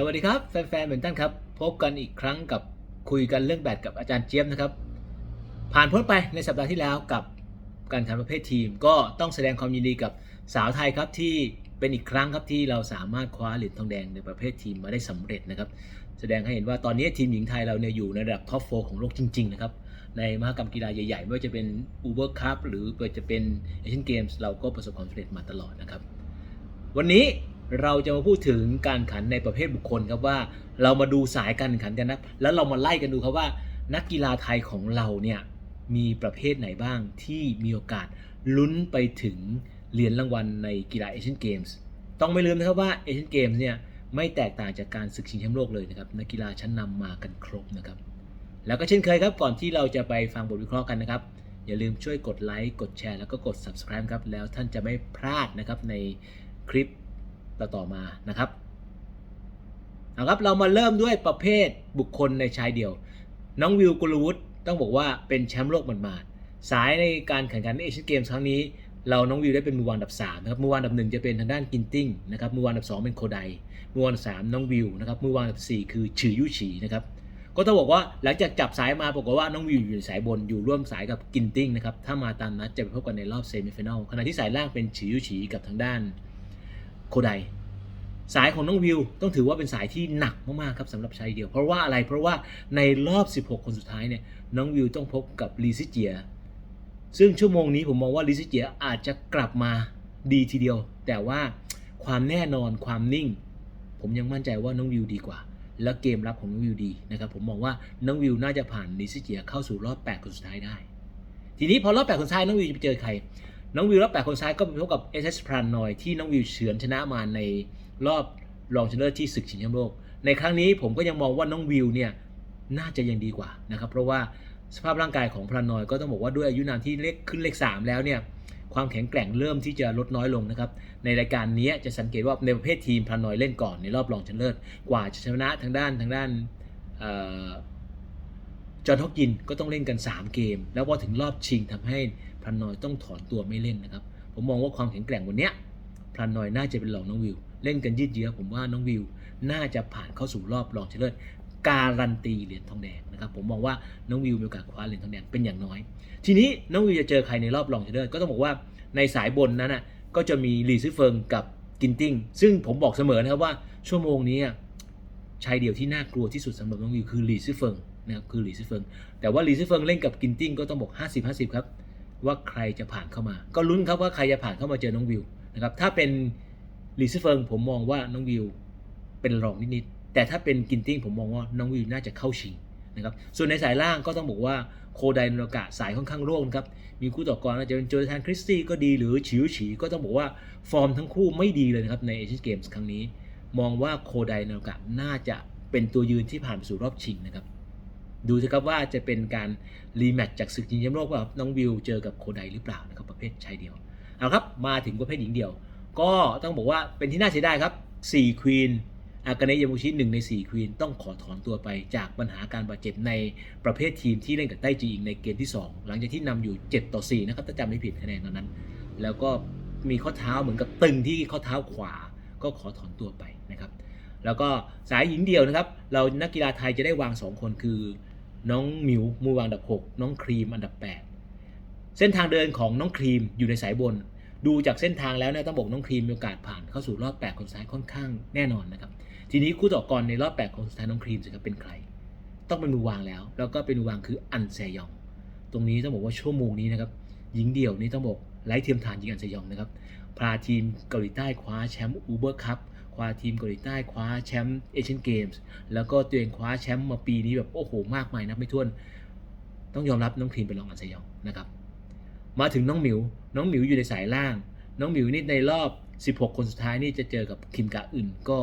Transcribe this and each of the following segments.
สวัสดีครับ แฟนๆเหมือนท่านครับ พบกันอีกครั้งกับคุยกันเรื่องแบดกับอาจารย์เจี๊ยบนะครับ ผ่านพ้นไปในสัปดาห์ที่แล้วกับการแข่งประเภททีม ก็ต้องแสดงความยินดีกับสาวไทยครับที่เป็นอีกครั้งครับที่เราสามารถคว้าเหรียญทองแดงในประเภททีมมาได้สำเร็จนะครับ แสดงให้เห็นว่าตอนนี้ทีมหญิงไทยเราเนี่ยอยู่ในระดับท็อปโฟของโลกจริงๆนะครับในมหกรรมกีฬาใหญ่ๆไม่ว่าจะเป็นอูเบอร์คัพหรือจะเป็นเอเชียนเกมส์เราก็ประสบความสำเร็จมาตลอดนะครับ วันนี้ เราจะมาพูดถึงการแข่งขันในประเภทบุคคลครับว่า เรามาดูสายการแข่งขันกันนะแล้วเรามาไล่กันดูครับว่า นักกีฬาไทยของเราเนี่ยมีประเภทไหนบ้างที่มีโอกาสลุ้นไปถึงเหรียญรางวัลในกีฬาเอเชียนเกมส์ต้องไม่ลืมนะครับว่าเอเชียนเกมส์เนี่ยไม่แตกต่างจากการศึกชิงแชมป์โลกเลยนะครับนักกีฬาชั้นนำมากันครบนะครับ แล้วก็เช่นเคยครับก่อนที่เราจะไปฟังบทวิเคราะห์กันนะครับ อย่าลืมช่วยกดไลค์กดแชร์แล้วก็กด subscribe ครับแล้วท่านจะไม่พลาดนะครับในคลิป ต่อมานะครับเอาครับเรามาเริ่มด้วยประเภทบุคคลในชายเดี่ยว น้องวิวกุลวุฒิต้องบอกว่าเป็นแชมป์โลกหมาดๆสายในการแข่งขันเอเชียนเกมส์ครั้งนี้ เราน้องวิวได้เป็นมือวางอันดับ3นะครับมือวางดับหนึ่งจะเป็นทางด้านกินติ้งนะครับมือวางดับสองเป็นโคไดมือวางดับสามน้องวิวนะครับมือวางดับสี่คือฉือยุฉีนะครับก็ต้องบอกว่าหลังจากจับสายมาปรากฏว่าน้องวิวอยู่ในสายบนอยู่ร่วมสายกับกินติ้งนะครับถ้ามาตามนัดจะไปพบกันในรอบเซมิฟิแนลขณะที่สายล่างเป็นฉียุฉีกับทางด้าน โคไดสายของน้องวิวต้องถือว่าเป็นสายที่หนักมากๆครับสำหรับชายเดียว เพราะว่าอะไรเพราะว่าในรอบ 16 คนสุดท้ายเนี่ยน้องวิวต้องพบกับลีซิเจีย ซึ่งชั่วโมงนี้ผมมองว่าลิซิเจียอาจจะกลับมาดีทีเดียว แต่ว่าความแน่นอนความนิ่ง ผมยังมั่นใจว่าน้องวิวดีกว่า แล้วเกมรับของน้องวิวดีนะครับผมมองว่าน้องวิวน่าจะผ่านลิซิเจียเข้าสู่รอบ 8 คนสุดท้ายได้ ทีนี้พอรอบ 8 คนสุดท้ายน้องวิวจะไปเจอใคร น้องวิวรอบ8คนสุดท้ายก็ไปพบกับเอสเอสพรานนอยที่น้องวิวเฉือนชนะมาในรอบรองชนะเลิศที่ศึกชิงแชมป์โลก ในครั้งนี้ผมก็ยังมองว่าน้องวิวเนี่ยน่าจะยังดีกว่านะครับเพราะว่าสภาพร่างกายของพรานนอยก็ต้องบอกว่าด้วยอายุนามที่เลขขึ้นเลข3แล้วเนี่ยความแข็งแกร่งเริ่มที่จะลดน้อยลงนะครับในรายการนี้จะสังเกตว่าในประเภททีมพรานนอยเล่นก่อนในรอบรองชนะเลิศกว่าจะชนะทางด้านทางด้านจอห์นฮอกกินก็ต้องเล่นกัน 3 เกม แล้วพอถึงรอบชิงทำให้ พรานอยต้องถอนตัวไม่เล่นนะครับ ผมมองว่าความแข็งแกร่งวันนี้พรานอยน่าจะเป็นรองน้องวิว เล่นกันยืดเยื้อผมว่าน้องวิว น่าจะผ่านเข้าสู่รอบรองชนะเลิศการันตีเหรียญทองแดงนะครับผมมองว่าน้องวิวมีโอกาสคว้าเหรียญทองแดงเป็นอย่างน้อย ทีนี้น้องวิวจะเจอใครในรอบรองชนะเลิศก็ต้องบอกว่าในสายบนนั้นนะก็จะมีลีซิเฟิงกับกินติ้ง ซึ่งผมบอกเสมอนะครับว่าชั่วโมงนี้ชายเดียวที่น่ากลัวที่สุดสำหรับน้องวิวคือลีซิเฟิงนะครับคือลีซิเฟิงแต่ว่าลีซิเฟิงเล่นกับกินติ้งก็ต้องบอก 50 50 ครับ ว่าใครจะผ่านเข้ามา ก็ลุ้นครับว่าใครจะผ่านเข้ามาเจอน้องวิวนะครับถ้าเป็นลีซเฟิงผมมองว่าน้องวิวเป็นรองนิดๆแต่ถ้าเป็นกินติ้งผมมองว่าน้องวิวน่าจะเข้าชิงนะครับส่วนในสายล่างก็ต้องบอกว่าโคไดนรกะสายค่อนข้างโล่งครับมีคู่ต่อกรอาจจะเป็นโจแทนคริสตี้ก็ดีหรือฉิวฉีก็ต้องบอกว่าฟอร์มทั้งคู่ไม่ดีเลยนะครับในเอเชียนเกมส์ครั้งนี้ มองว่าโคไดนรกะน่าจะเป็นตัวยืนที่ผ่านสู่รอบชิงนะครับ ดูสิครับว่าจะเป็นการรีแมตช์จากศึกชิงแชมป์โลกว่าน้องวิวเจอกับโคไดหรือเปล่านะครับประเภทชายเดียวเอาครับมาถึงประเภทหญิงเดียว ก็ต้องบอกว่าเป็นที่น่าเสียดายครับ4ควีนอากาเนะยามุชิหนึ่งใน4ควีนต้องขอถอนตัวไปจากปัญหาการบาดเจ็บในประเภททีมที่เล่นกับไต้จีอิงในเกมที่ 2 หลังจากที่นำอยู่ 7 ต่อ 4 นะครับถ้าจำไม่ผิดคะแนนตอนนั้น แล้วก็มีข้อเท้าเหมือนกับตึงที่ข้อเท้าขวาก็ขอถอนตัวไปนะครับ แล้วก็สายหญิงเดียวนะครับ เรานักกีฬาไทยจะได้วาง 2 คนคือ น้องมิวมือวางอันดับ 6 น้องครีมอันดับ 8 เส้นทางเดินของน้องครีมอยู่ในสายบน ดูจากเส้นทางแล้วเนี่ยต้องบอกน้องครีมมีโอกาสผ่านเข้าสู่รอบ 8 คนสุดท้ายค่อนข้างแน่นอนนะครับ ทีนี้คู่ต่อกรในรอบ 8 คนสุดท้ายน้องครีมจะเป็นใคร ต้องเป็นมือวางแล้ว แล้วก็เป็นมือวางคืออันแซยอง ตรงนี้ต้องบอกว่าชั่วโมงนี้นะครับหญิงเดี่ยวนี่ต้องบอกไร้เทียมทานยิงอันแซยองนะครับพาทีมเกาหลีใต้คว้าแชมป์อูเบอร์คัพ ว้าทีมเกาหลีใต้คว้าแชมป์เอเชียนเกมส์แล้วก็ตัวเองคว้าแชมป์มาปีนี้แบบโอ้โหมากมายนับไม่ถ้วน ต้องยอมรับน้องครีมเป็นรองอันแซยองนะครับ มาถึงน้องหมิว น้องหมิวอยู่ในสายล่าง น้องหมิวนี่ในรอบ 16 คนสุดท้ายนี่จะเจอกับคิมกะอึนก็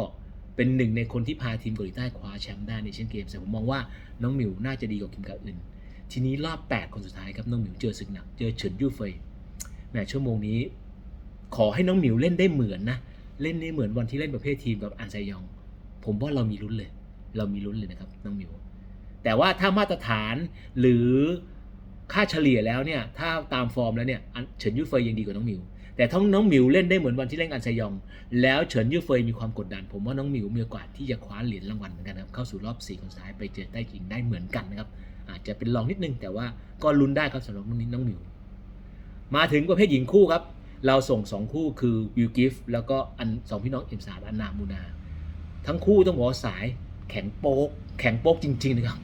เป็นหนึ่งในคนที่พาทีมเกาหลีใต้คว้าแชมป์ได้ในเช่นเกมแต่ผมมองว่าน้องหมิวน่าจะดีกว่าคิมกะอึนทีนี้รอบ 8 คนสุดท้ายครับน้องหมิวเจอศึกหนัก เจอเฉินยู่เฟยแหมชั่วโมงนี้ ขอให้น้องหมิวเล่นได้เหมือนนะ เล่นได้เหมือนวันที่เล่นประเภททีมกับอันไซยอง ผมว่าเรามีลุ้นเลย เรามีลุ้นเลยนะครับน้องมิวแต่ว่าถ้ามาตรฐานหรือค่าเฉลี่ยแล้วเนี่ยถ้าตามฟอร์มแล้วเนี่ยเฉินยูเฟยยังดีกว่าน้องมิวแต่ถ้าน้องมิวเล่นได้เหมือนวันที่เล่นอันไซยอง แล้วเฉินยื่เฟยมีความกดดัน ผมว่าน้องมิวมีโอกาสที่จะคว้าเหรียญรางวัลเหมือนกันครับเข้าสู่รอบ4คนสุดท้ายไปเจอไต้จริงได้เหมือนกันนะครับอาจจะเป็นรองนิดนึงแต่ว่าก็ลุ้นได้ครับสำหรับน้องน้องมิวมาถึงประเภทหญิงคู่ครับ เราส่ง2คู่คือวิวกิฟแล้วก็อันสองพี่น้องเอ็มสามอันนามูนา ทั้งคู่ต้องบอกว่าสายแข็งโป๊กแข็งโป๊กจริง ๆ นะครับ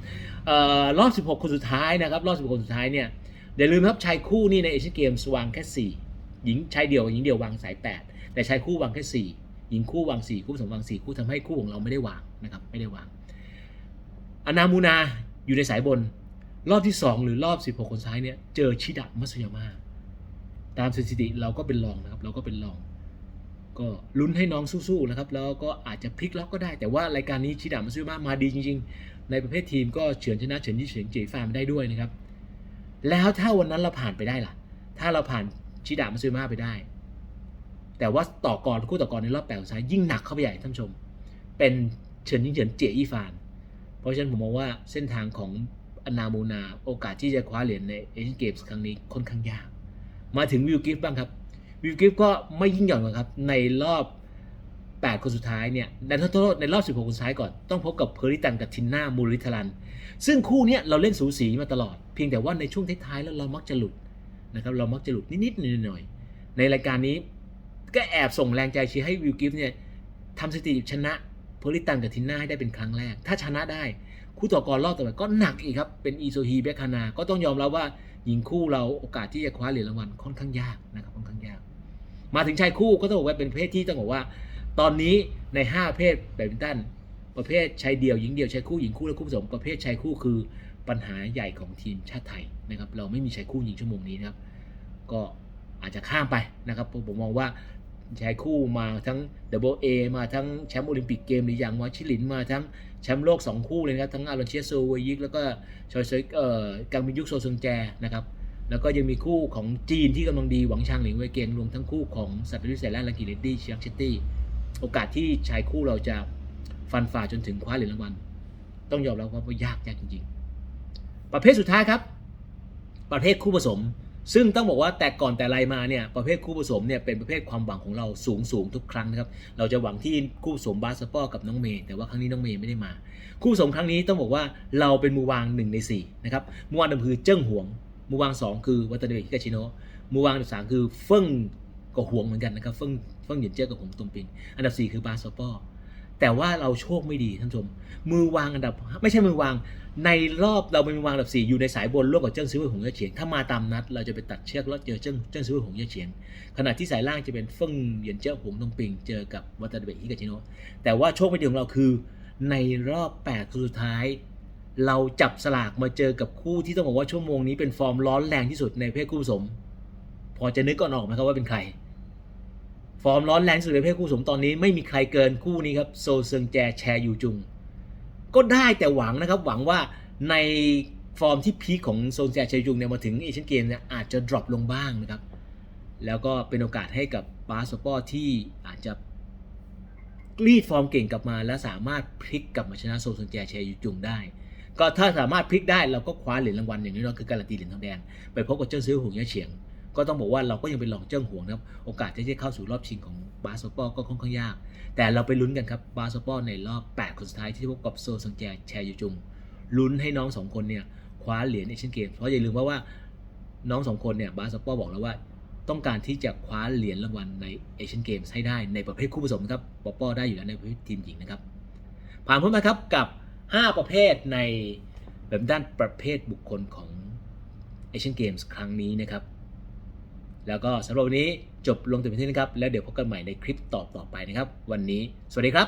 ออรอบ 16 คนสุดท้ายนะครับ รอบ 16 คนสุดท้ายเนี่ยอย่าลืมครับชายคู่นี่ในเอเชียนเกมส์วางแค่ 4 หญิงชายเดี่ยวหญิงเดี่ยววางสาย 8 แต่ชายคู่วางแค่ 4 หญิงคู่วาง 4 คู่สมวาง 4 คู่ทำให้คู่ของเราไม่ได้วางนะครับไม่ได้วางอนามูนาอยู่ในสายบน รอบที่ 2 หรือรอบ 16 คนสุดท้ายเนี่ยเจอชิดะมัสยาม่า ตามสถิติเราก็เป็นรองนะครับ เราก็เป็นรอง ก็ลุ้นให้น้องสู้ๆนะครับ แล้วก็อาจจะพลิกล็อกก็ได้ แต่ว่ารายการนี้ชิดามาซื้อมามาดีจริง ๆ ในประเภททีมก็เฉือนชนะเฉินยี่เฉินเจฟานได้ด้วยนะครับ แล้วถ้าวันนั้นเราผ่านไปได้ล่ะ ถ้าเราผ่านชิดามาซื้อมาไปได้ แต่ว่าต่อกรคู่ต่อกรในรอบแปดสุดท้ายยิ่งหนักเข้าไปใหญ่ท่านชม เป็นเฉินยี่งเฉินเจยี่ฟาน เพราะฉะนั้นผมมองว่าเส้นทางของอนาโมนาโอกาสที่จะคว้าเหรียญในเอเชียนเกมส์ครั้งนี้ค่อนข้างยาก มาถึงวิวกิฟต์บ้างครับวิวกิฟก็ไม่ยิ่งหย่อนกว่าครับ ในรอบ 8 คนสุดท้ายเนี่ยในโทษในรอบ 16 คนสุดท้ายก่อน ต้องพบกับเพอริตันกับทินนามูริทลัน ซึ่งคู่นี้เราเล่นสูสีมาตลอด เพียงแต่ว่าในช่วงท้ายๆแล้วเรามักจะหลุดนะครับเรามักจะหลุดนิดๆหน่อยๆในรายการนี้ก็แอบส่งแรงใจเชียร์ให้วิวกิฟเนี่ยทำสถิติชนะเพอริตันกับทินนาให้ได้เป็นครั้งแรก ถ้าชนะได้ คู่ต่อกรรอบต่อไปก็หนักอีกครับเป็นอีโซฮีเบคคานา ก็ต้องยอมรับว่า หญิงคู่เราโอกาสที่จะคว้าเหรียญรางวัลค่อนข้างยากนะครับค่อนข้างยาก มาถึงชายคู่ก็ต้องบอกว่าเป็นเพศที่ต้องบอกว่า ตอนนี้ใน5ประเภทแบดมินตันประเภทชายเดี่ยวหญิงเดี่ยวชายคู่หญิงคู่และคู่ผสมประเภทชายคู่คือปัญหาใหญ่ของทีมชาติไทยนะครับ เราไม่มีชายคู่หญิงชั่วโมงนี้นะครับ ก็อาจจะข้ามไปนะครับผมมองว่า ชายคู่มาทั้ง AA มาทั้งแชมป์โอลิมปิกเกมหรืออย่างวาชิลินมาทั้งแชมป์โลก 2 คู่เลยนะครับทั้งอารอนเชียโซเวยิกแล้วก็ชอยเซยเอ่อกังมินยุกโซซึงแจนะครับแล้วก็ยังมีคู่ของจีนที่กำลังดีหวังชางหลิงเวยเกงรวมทั้งคู่ของสัตว์วิเศษและลังกิเลตตี้เชียงเชตตี้โอกาสที่ชายคู่เราจะฟันฝ่าจนถึงคว้าเหรียญรางวัลต้องยอมรับว่าว่ายากยากจริง ๆ ประเภทสุดท้ายครับ ประเภทคู่ผสม ซึ่งต้องบอกว่าแต่ก่อนแต่ไรมาเนี่ยประเภทคู่ผสมเนี่ยเป็นประเภทความหวังของเราสูงสูงทุกครั้งนะครับเราจะหวังที่คู่ผสมบาสปอร์กับน้องเมย์แต่ว่าครั้งนี้น้องเมย์ไม่ได้มา คู่ผสมครั้งนี้ต้องบอกว่าเราเป็นมือวางหนึ่งในสี่นะครับมือวางอันดับคือเจิ้งหวงมือวาง 2 คือวัตเตอร์เดฮิกาชิโนมือวางอันดับ3คือเฟิ่งกับหวงเหมือนกันนะครับเฟิ่งเฟิ่งหยียนเจ้ากับหงตงปิงอันดับ 4 คือบาสปอร์ แต่ว่าเราโชคไม่ดีท่านผู้ชม มือวางอันดับ ไม่ใช่มือวาง ในรอบเราเป็นมือวางอันดับ 4 อยู่ในสายบนร่วมกับเจิ้งซิวเว่ยหงเย่เฉียง ถ้ามาตามนัด เราจะไปตัดเชือกแล้วเจอเจิ้งเจิ้งซิวเว่ยหงเย่เฉียง ขณะที่สายล่างจะเป็นเฟิ่งเหยียนเจ้าหงตงปิงเจอกับวัตเตอร์เดฮิกาชิโนะแต่ว่าโชคไม่ดีของเราคือ ในรอบ8คนสุดท้าย เราจับสลากมาเจอกับคู่ที่ต้องบอกว่าชั่วโมงนี้เป็นฟอร์มร้อนแรงที่สุดในเพศคู่ผสม พอจะนึกก่อนออกไหมครับว่าเป็นใคร ฟอร์มร้อนแรงสุดในเพศคู่สมตอนนี้ไม่มีใครเกินคู่นี้ครับโซเซิงแจแชยูจุง ก็ได้แต่หวังนะครับ หวังว่าในฟอร์มที่พีคของโซนแจแชยูจุงเนี่ยมาถึงเอเชียนเกมเนี่ยอาจจะดรอปลงบ้างนะครับ แล้วก็เป็นโอกาสให้กับบาสปอร์ที่อาจจะรีดฟอร์มเก่งกลับมา และสามารถพลิกกลับมาชนะโซซันแจแชยูจุงได้ก็ถ้าสามารถพลิกได้เราก็คว้าเหรียญรางวัลอย่างนี้เราคือการันตีเหรียญทองแดง ไปพบกับเจิ้งซื้อหงย่เฉียง ก็ต้องบอกว่าเราก็ยังเป็นรองเจิ้งหวงนะครับโอกาสที่จะเข้าสู่รอบชิงของบาสปอร์ก็ค่อนข้างยาก แต่เราไปลุ้นกันครับบาสปอร์ในรอบ 8 คนสุดท้ายที่พบกับโซซันแจแชยูจุงลุ้นให้น้องสองคนเนี่ยคว้าเหรียญเอเชียนเกมเพราะอย่าลืมว่าว่าน้องสองคนเนี่ยบาสปอร์บอกแล้วว่าต้องการที่จะคว้าเหรียญรางวัลในเอเชียนเกมส์ให้ได้ในประเภทคู่ผสมครับปอปอได้อยู่แล้วในประเภททีมหญิงนะครับ ผ่านพ้นมาครับกับ 5 ประเภทในแบบด้านประเภทบุคคลของเอเชียนเกมส์ครั้งนี้นะครับ แล้วก็สำหรับวันนี้จบลงถึงเพียงเท่านี้นะครับ แล้วเดี๋ยวพบกันใหม่ในคลิปต่อต่อไปนะครับ วันนี้ สวัสดีครับ